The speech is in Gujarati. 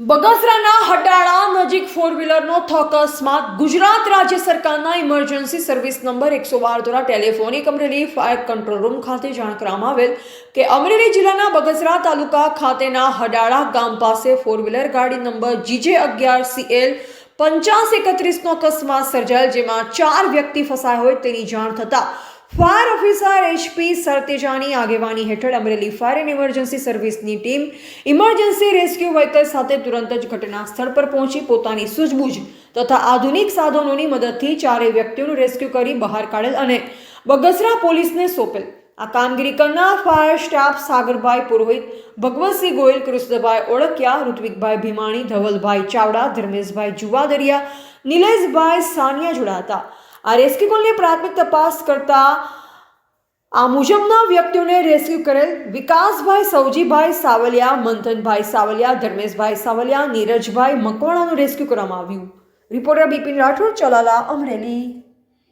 બગસરાના હડાળા નજીક ફોર વ્હીલરનો અકસ્માત ગુજરાત રાજ્ય સરકારના ઇમરજન્સી સર્વિસ નંબર એકસો બાર દ્વારા telephonic Amreli fire control room ખાતે જાણ કરવામાં આવેલ કે અમરેલી જિલ્લાના બગસરા તાલુકા ખાતેના હડાળા ગામ પાસે ફોર વ્હીલર ગાડી નંબર જીજે અગિયાર સીએલ પંચાસ એકત્રીસનો અકસ્માત સર્જાયેલ જેમાં ચાર વ્યક્તિ ફસાયા હોય તેની જાણ થતાં ફાયર ઓફિસર એચપી સરતેજાની આગેવાની હેઠળ અમરેલી ફાયર એન્ડ ઇમરજન્સી સર્વિસની ટીમ ઇમરજન્સી રેસ્ક્યુ વ્હીકલ સાથે તુરંત જ ઘટના સ્થળ પર પહોંચી પોતાની સૂઝબૂઝ તથા આધુનિક સાધનોની મદદથી ચારેય વ્યક્તિઓનું રેસ્ક્યુ કરી બહાર કાઢેલ અને બગસરા પોલીસને સોંપેલ. આ કામગીરી કરનાર ફાયર સ્ટાફ સાગરભાઈ પુરોહિત, ભગવતસિંહ ગોયલ, કૃષ્ણભાઈ ઓળખ્યા ઋત્વિકભાઈ ભીમાણી, ધવલભાઈ ચાવડા, ધર્મેશભાઈ જુવાદરિયા, નિલેશભાઈ સાનિયા જોડાતા આ રેસ્ક્યુ કોલની પ્રાથમિક તપાસ કરતા આ મુજબના વ્યક્તિઓને રેસ્ક્યુ કરેલ વિકાસભાઈ સૌજીભાઈ સાવલિયા, મંથનભાઈ સાવલિયા, ધર્મેશભાઈ સાવલિયા, નીરજભાઈ મકવાણાનું રેસ્ક્યુ કરવામાં આવ્યું. રિપોર્ટર બિપિન રાઠોડ, ચલાલા અમરેલી.